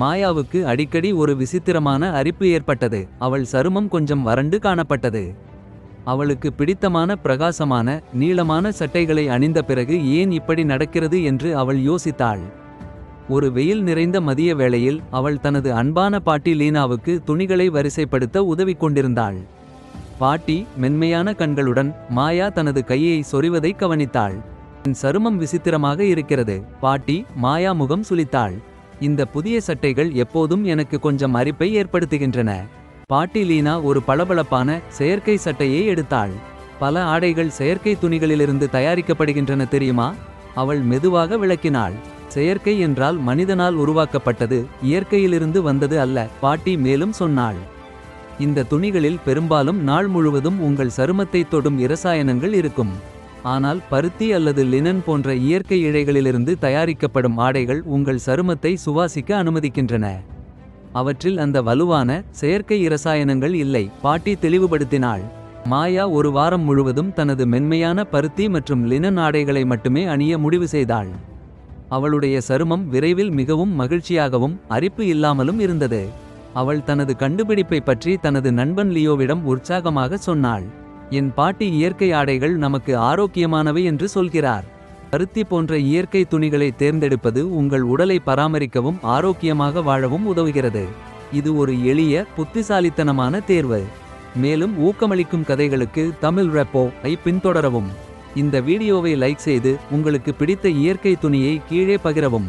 மாயாவுக்கு அடிக்கடி ஒரு விசித்திரமான அரிப்பு ஏற்பட்டது. அவள் சருமம் கொஞ்சம் வறண்டு காணப்பட்டது. அவளுக்கு பிடித்தமான பிரகாசமான நீளமான சட்டைகளை அணிந்த பிறகு ஏன் இப்படி நடக்கிறது என்று அவள் யோசித்தாள். ஒரு வெயில் நிறைந்த மதிய வேளையில் அவள் தனது அன்பான பாட்டி லீனாவுக்கு துணிகளை வரிசைப்படுத்த உதவி கொண்டிருந்தாள். பாட்டி மென்மையான கண்களுடன் மாயா தனது கையை சொறிவதை கவனித்தாள். என் சருமம் விசித்திரமாக இருக்கிறது பாட்டி மாயா முகம் சுளித்தாள். இந்த புதிய சட்டைகள் எப்போதும் எனக்கு கொஞ்சம் அரிப்பை ஏற்படுத்துகின்றன. பாட்டி லீனா ஒரு பளபளப்பான செயற்கை சட்டையை எடுத்தாள். பல ஆடைகள் செயற்கை துணிகளிலிருந்து தயாரிக்கப்படுகின்றன தெரியுமா? அவள் மெதுவாக விளக்கினாள். செயற்கை என்றால் மனிதனால் உருவாக்கப்பட்டது இயற்கையிலிருந்து வந்தது அல்ல பாட்டி மேலும் சொன்னாள். இந்த துணிகளில் பெரும்பாலும் நாள் முழுவதும் உங்கள் சருமத்தை தொடும் இரசாயனங்கள் இருக்கும். ஆனால் பருத்தி அல்லது லினன் போன்ற இயற்கை இழைகளிலிருந்து தயாரிக்கப்படும் ஆடைகள் உங்கள் சருமத்தை சுவாசிக்க அனுமதிக்கின்றன. அவற்றில் அந்த வலுவான செயற்கை இரசாயனங்கள் இல்லை பாட்டி தெளிவுபடுத்தினாள். மாயா ஒரு வாரம் முழுவதும் தனது மென்மையான பருத்தி மற்றும் லினன் ஆடைகளை மட்டுமே அணிய முடிவு செய்தாள். அவளுடைய சருமம் விரைவில் மிகவும் மகிழ்ச்சியாகவும் அரிப்பு இல்லாமலும் இருந்தது. அவள் தனது கண்டுபிடிப்பை பற்றி தனது நண்பன் லியோவிடம் உற்சாகமாக சொன்னாள். என் பாட்டி இயற்கை ஆடைகள் நமக்கு ஆரோக்கியமானவை என்று சொல்கிறார். பருத்தி போன்ற இயற்கை துணிகளை தேர்ந்தெடுப்பது உங்கள் உடலை பராமரிக்கவும் ஆரோக்கியமாக வாழவும் உதவுகிறது. இது ஒரு எளிய புத்திசாலித்தனமான தேர்வு. மேலும் ஊக்கமளிக்கும் கதைகளுக்கு தமிழ் ரெப்போ ஐ பின்தொடரவும். இந்த வீடியோவை லைக் செய்து உங்களுக்கு பிடித்த இயற்கை துணியை கீழே பகிரவும்.